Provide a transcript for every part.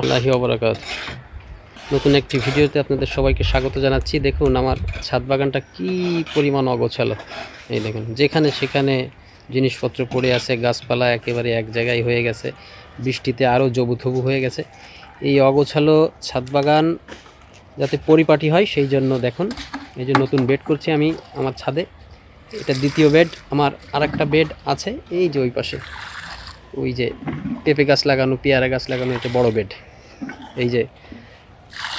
আল্লাহি অবরাকাত নতুন একটি ভিডিওতে আপনাদের সবাইকে স্বাগত জানাচ্ছি। দেখুন, আমার ছাদ বাগানটা কি পরিমাণ অগোছালো। এই দেখুন, যেখানে সেখানে জিনিসপত্র পড়ে আছে, গাছপালা একেবারে এক জায়গায় হয়ে গেছে। বৃষ্টিতে আরও জবুথবু হয়ে গেছে। এই অগোছালো ছাদ বাগান যাতে পরিপাটি হয়, সেই জন্য দেখুন, এই যে নতুন বেড করছি আমি আমার ছাদে। এটা দ্বিতীয় বেড, আমার আরেকটা বেড আছে, এই যে ওই পাশে। ওই যে পেঁপে গাছ লাগানো, পেয়ারা গাছ লাগানো, এটা বড় বেড। এই যে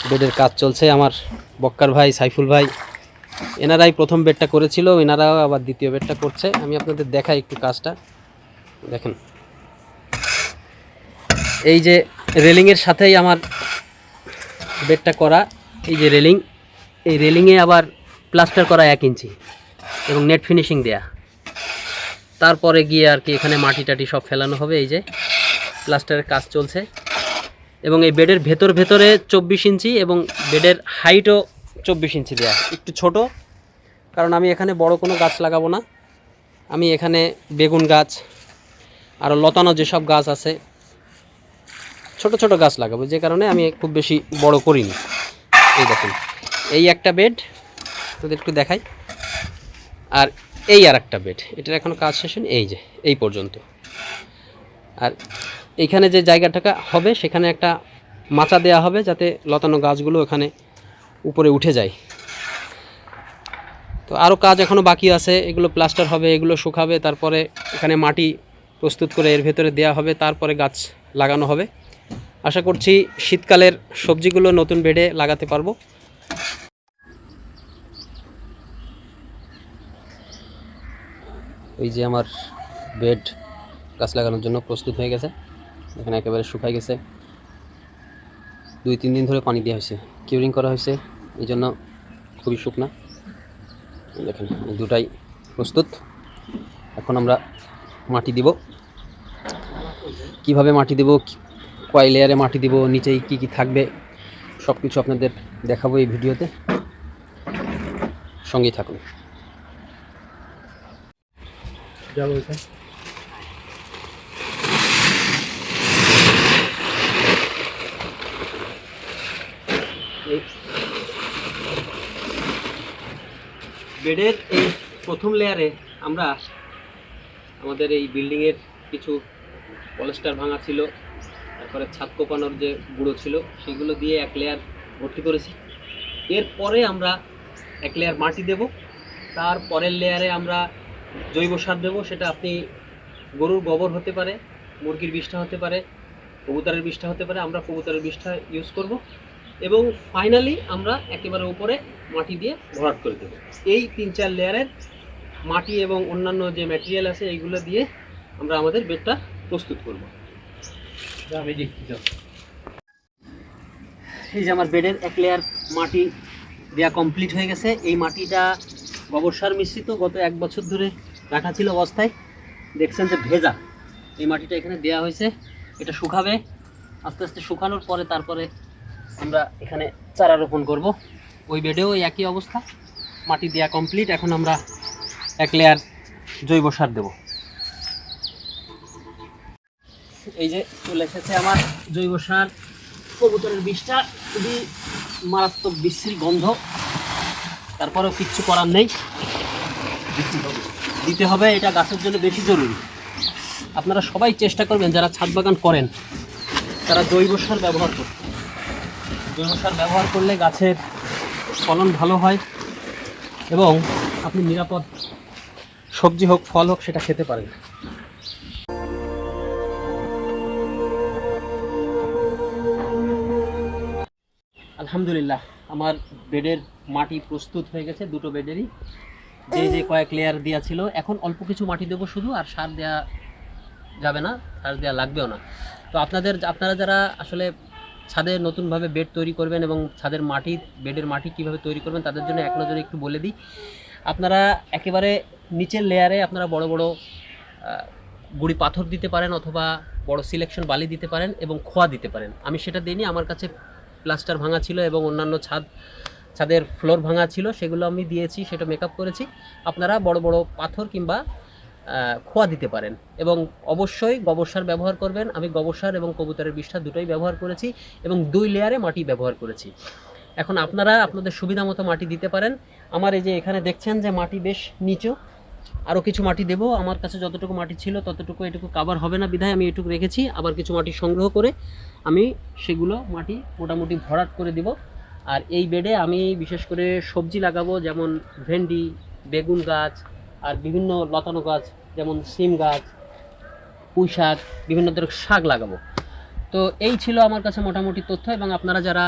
বেডের কাজ চলছে আমার বক্কার ভাই, সাইফুল ভাই। এনারাই প্রথম বেডটা করেছিল, এনারাও আবার দ্বিতীয় বেডটা করছে। আমি আপনাদের দেখাই একটু কাজটা। দেখেন। এই যে রেলিংয়ের সাথেই আমার বেডটা করা, এই যে রেলিং। এই রেলিংয়ে আবার প্লাস্টার করা এক ইঞ্চি এবং নেট ফিনিশিং দেয়া। তারপরে গিয়ে আর কি এখানে মাটি টাটি সব ফেলানো হবে, এই যে। প্লাস্টারের কাজ চলছে। এবং এই বেডের ভেতর ভেতরে চব্বিশ ইঞ্চি এবং বেডের হাইটও চব্বিশ ইঞ্চি দেওয়া একটু ছোট, কারণ আমি এখানে বড় কোনো গাছ লাগাবো না। আমি এখানে বেগুন গাছ আরও লতানো যেসব গাছ আছে, ছোট ছোট গাছ লাগাবো, যে কারণে আমি খুব বেশি বড় করিনি। এই দেখুন, এই একটা বেড তোদের একটু দেখাই। আর এই আর একটা বেড, এটার এখনও কাজ শেষ হয়নি, এই যে, এই পর্যন্ত। আর এইখানে যে জায়গাটাকে হবে, সেখানে একটা মাচা দেওয়া হবে যাতে লতানো গাছগুলো ওখানে উপরে উঠে যায়। তো আরও কাজ এখনও বাকি আছে, এগুলো প্লাস্টার হবে, এগুলো শুকাবে, তারপরে এখানে মাটি প্রস্তুত করে এর ভেতরে দেওয়া হবে, তারপরে গাছ লাগানো হবে। আশা করছি শীতকালের সবজিগুলো নতুন বেডে লাগাতে পারব। ওই যে আমার বেড গাছ লাগানোর জন্য প্রস্তুত হয়ে গেছে। এখানে একেবারে শুকাই গেছে। দুই তিন দিন ধরে পানি দেওয়া হয়েছে কিউরিং করা হয়েছে এই জন্য খুবই শুকনা। দেখেন দুটাই প্রস্তুত। এখন আমরা মাটি দিব। কীভাবে মাটি দেব, কয় লেয়ারে মাটি দিব, নিচেই কি কি থাকবে সব কিছু আপনাদের দেখাবো এই ভিডিওতে। সঙ্গেই থাকুন। বেডের এই প্রথম লেয়ারে আমরা আমাদের এই বিল্ডিংয়ের কিছু পলেস্টার ভাঙা ছিল, তারপরে ছাদ কোপানোর যে গুঁড়ো ছিল, সেগুলো দিয়ে এক লেয়ার ভর্তি করেছি। এরপরে আমরা এক লেয়ার মাটি দেব, তার পরের লেয়ারে আমরা জৈব সার দেবো, সেটা আপনি গরুর গোবর হতে পারে, মুরগির বিষটা হতে পারে, কবুতরের বিষটা হতে পারে, আমরা কবুতরের বিষটা ইউজ করব। এবং ফাইনালি আমরা একেবারে উপরে মাটি দিয়ে ভরাট করে দেবো। এই তিন চার লেয়ারের মাটি এবং অন্যান্য যে ম্যাটেরিয়াল আছে, এইগুলো দিয়ে আমরা আমাদের বেডটা প্রস্তুত করব। এই যে আমার বেডের এক লেয়ার মাটি দেওয়া কমপ্লিট হয়ে গেছে। এই মাটিটা গোবর সার মিশ্রিত, গত এক বছর ধরে রাখা ছিল অবস্থায়। দেখছেন যে ভেজা। এই মাটিটা এখানে দেওয়া হয়েছে। এটা শুকাবে। আস্তে আস্তে শুকানোর পরে তারপরে আমরা এখানে চারা রোপণ করব। ওই বেডেও একই অবস্থা। মাটি দেওয়া কমপ্লিট এখন আমরা এক লেয়ার জৈব সার দেব। এই যে চলে এসেছে আমার জৈব সার। কবুতরের বিষটা খুবই মারাত্মক বিশ্রী গন্ধ। তারপরেও কিচ্ছু করার নেই। দিতে হবে। এটা গাছের জন্য বেশি জরুরি। আপনারা সবাই চেষ্টা করবেন, যারা ছাদ বাগান করেন, তারা জৈব সার ব্যবহার করতে। জৈব সার ব্যবহার করলে গাছের ফলন ভালো হয় এবং আপনি নিরাপদ সবজি হোক, ফল হোক, সেটা খেতে পারেন। আলহামদুলিল্লাহ, আমার বেডের মাটি প্রস্তুত হয়ে গেছে, দুটো বেডেরই। যে যে কয়েক লেয়ার দেওয়া ছিল, এখন অল্প কিছু মাটি দেবো শুধু, আর সার দেওয়া যাবে না, সার দেওয়া লাগবেও না। তো আপনাদের, আপনারা যারা আসলে ছাদে নতুনভাবে বেড তৈরি করবেন এবং ছাদের মাটি, বেডের মাটি কীভাবে তৈরি করবেন তাদের জন্য এক নজরে একটু বলে দিই। আপনারা একেবারে নিচের লেয়ারে আপনারা বড় বড় গুড়ি পাথর দিতে পারেন অথবা বড় সিলেকশন বালি দিতে পারেন এবং খোয়া দিতে পারেন। আমি সেটা দিইনি, আমার কাছে প্লাস্টার ভাঙা ছিল এবং অন্যান্য ছাদ, ছাদের ফ্লোর ভাঙা ছিল, সেগুলো আমি দিয়েছি, সেটা মেকআপ করেছি। আপনারা বড় বড় পাথর কিংবা খোয়া দিতে পারেন। এবং অবশ্যই গোবর সার ব্যবহার করবেন। আমি গোবর সার এবং কবুতরের বিষ্ঠা দুটোই ব্যবহার করেছি এবং দুই লেয়ারে মাটি ব্যবহার করেছি। এখন আপনারা আপনাদের সুবিধা মতো মাটি দিতে পারেন। আমার এই যে এখানে দেখছেন যে মাটি বেশ নিচু। আরও কিছু মাটি দেবো। আমার কাছে যতটুকু মাটি ছিল ততটুকু এটুকু কাভার হবে না বিধায় আমি এটুকু রেখেছি। আবার কিছু মাটি সংগ্রহ করে আমি সেগুলো মাটি মোটামুটি ভরাট করে দিব। আর এই বেডে আমি বিশেষ করে সবজি লাগাবো, যেমন ভেন্ডি, বেগুন গাছ আর বিভিন্ন লতানো গাছ, যেমন সিম গাছ, পুঁই শাক, বিভিন্ন ধরনের শাক লাগাবো। তো এই ছিল আমার কাছে মোটামুটি তথ্য এবং আপনারা যারা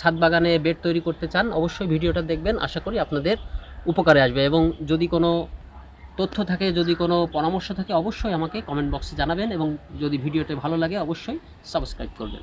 ছাদ বাগানে বেড তৈরি করতে চান, অবশ্যই ভিডিওটা দেখবেন। আশা করি আপনাদের উপকারে আসবে এবং যদি কোনো তথ্য থাকে, যদি কোনো পরামর্শ থাকে, অবশ্যই আমাকে কমেন্ট বক্সে জানাবেন এবং যদি ভিডিওটা ভালো লাগে, অবশ্যই সাবস্ক্রাইব করবেন।